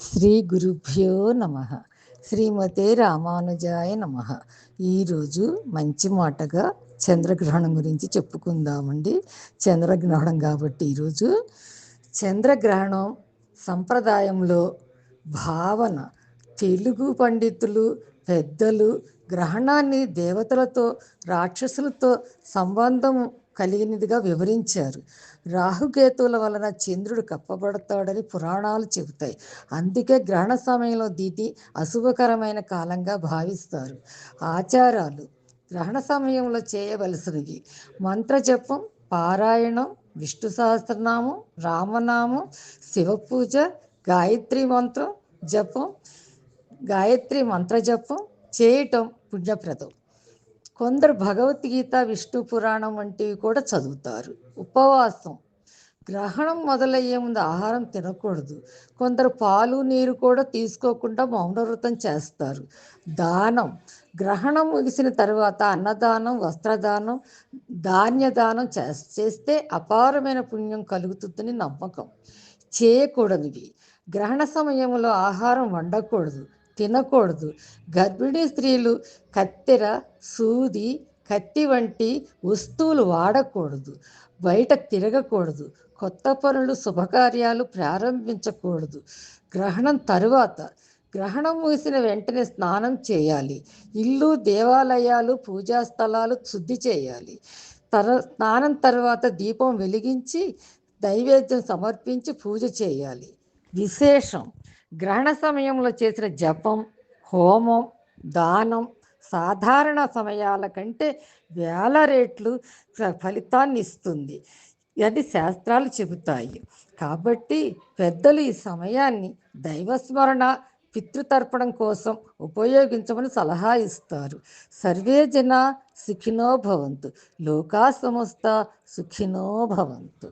శ్రీ గురుభ్యో నమ. శ్రీమతే రామానుజాయ నమ. ఈరోజు మంచి మాటగా చంద్రగ్రహణం గురించి చెప్పుకుందామండి. చంద్రగ్రహణం కాబట్టి ఈరోజు చంద్రగ్రహణం సంప్రదాయంలో భావన. తెలుగు పండితులు పెద్దలు గ్రహణాన్ని దేవతలతో రాక్షసులతో సంబంధం కలిగినదిగా వివరించారు. రాహుకేతువుల వలన చంద్రుడు కప్పబడతాడని పురాణాలు చెబుతాయి. అందుకే గ్రహణ సమయంలో దీటి అశుభకరమైన కాలంగా భావిస్తారు. ఆచారాలు. గ్రహణ సమయంలో చేయవలసినవి. మంత్రజపం పారాయణం విష్ణు సహస్రనామం రామనామం శివపూజ గాయత్రి మంత్రం జపం గాయత్రి మంత్ర జపం చేయటం పుణ్యప్రదం. కొందరు భగవద్గీత విష్ణు పురాణం వంటివి కూడా చదువుతారు. ఉపవాసం. గ్రహణం మొదలయ్యే ముందు ఆహారం తినకూడదు. కొందరు పాలు నీరు కూడా తీసుకోకుండా మౌనవ్రతం చేస్తారు. దానం. గ్రహణం ముగిసిన తర్వాత అన్నదానం వస్త్రదానం ధాన్యదానం చేస్తే అపారమైన పుణ్యం కలుగుతుందని నమ్మకం. చేయకూడనివి. గ్రహణ సమయంలో ఆహారం వండకూడదు. తినకూడదు. గర్భిణీ స్త్రీలు కత్తెర సూది కత్తి వంటి వస్తువులు వాడకూడదు. బయట తిరగకూడదు. కొత్త పనులు శుభకార్యాలు ప్రారంభించకూడదు. గ్రహణం తరువాత గ్రహణం ముగిసిన వెంటనే స్నానం చేయాలి. ఇల్లు దేవాలయాలు పూజా స్థలాలు శుద్ధి చేయాలి. తర స్నానం తర్వాత దీపం వెలిగించి నైవేద్యం సమర్పించి పూజ చేయాలి. విశేషం గ్రహణ సమయంలో చేసిన జపం హోమం దానం సాధారణ సమయాల కంటే వేల రేట్లు ఫలితాన్ని ఇస్తుంది. అది శాస్త్రాలు చెబుతాయి. కాబట్టి పెద్దలు ఈ సమయాన్ని దైవస్మరణ పితృతర్పణం కోసం ఉపయోగించమని సలహా ఇస్తారు. సర్వే జన సుఖినో భవంతు. లోకా సంస్థ సుఖినో భవంతు.